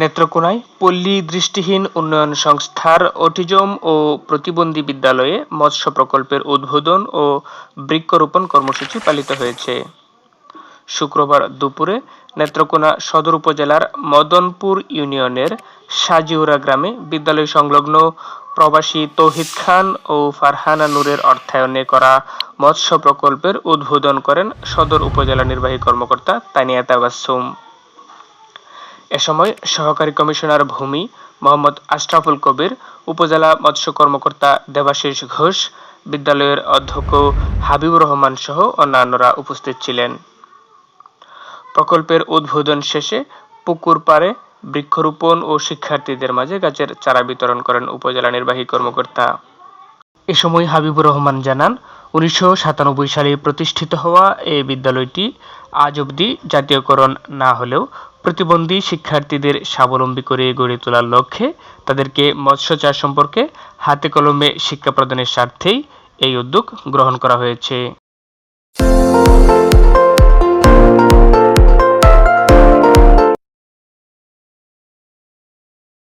নেত্রকোনায় পল্লী দৃষ্টিহীন উন্নয়ন সংস্থার অটিজম ও প্রতিবন্ধী বিদ্যালয়ে মৎস্য প্রকল্পের উদ্বোধন ও বৃক্ষরোপণ কর্মসূচি পালিত হয়েছে। শুক্রবার দুপুরে নেত্রকোনা সদর উপজেলার মদনপুর ইউনিয়নের সাজিউরা গ্রামে বিদ্যালয় সংলগ্ন প্রবাসী তৌহিদ খান ও ফারহানা নূরের অর্থায়নে করা মৎস্য প্রকল্পের উদ্বোধন করেন সদর উপজেলা নির্বাহী কর্মকর্তা তানিয়া তাবাসসুম। এ সময় সহকারী কমিশনার ভূমি মোহাম্মদ আশরাফুল কবির, উপজেলা মৎস্য কর্মকর্তা দেবাশিস ঘোষ, বিদ্যালয়ের অধ্যক্ষ হাবিবুর রহমান সহ অন্যান্যরা উপস্থিত ছিলেন। প্রকল্পের উদ্বোধন শেষে পুকুর পাড়ে বৃক্ষরোপণ ও শিক্ষার্থীদের মাঝে গাছের চারা বিতরণ করেন উপজেলা নির্বাহী কর্মকর্তা। এ সময় হাবিবুর রহমান জানান, উনিশশো সাতানব্বই সালে প্রতিষ্ঠিত হওয়া এই বিদ্যালয়টি আজ অবধি জাতীয়করণ না হলেও প্রতিবন্ধী শিক্ষার্থীদের স্বাবলম্বী করে গড়ে তোলার লক্ষ্যে তাদেরকে মৎস্য চাষ সম্পর্কে হাতে কলমে শিক্ষা প্রদানের স্বার্থেই এই উদ্যোগ গ্রহণ করা হয়েছে।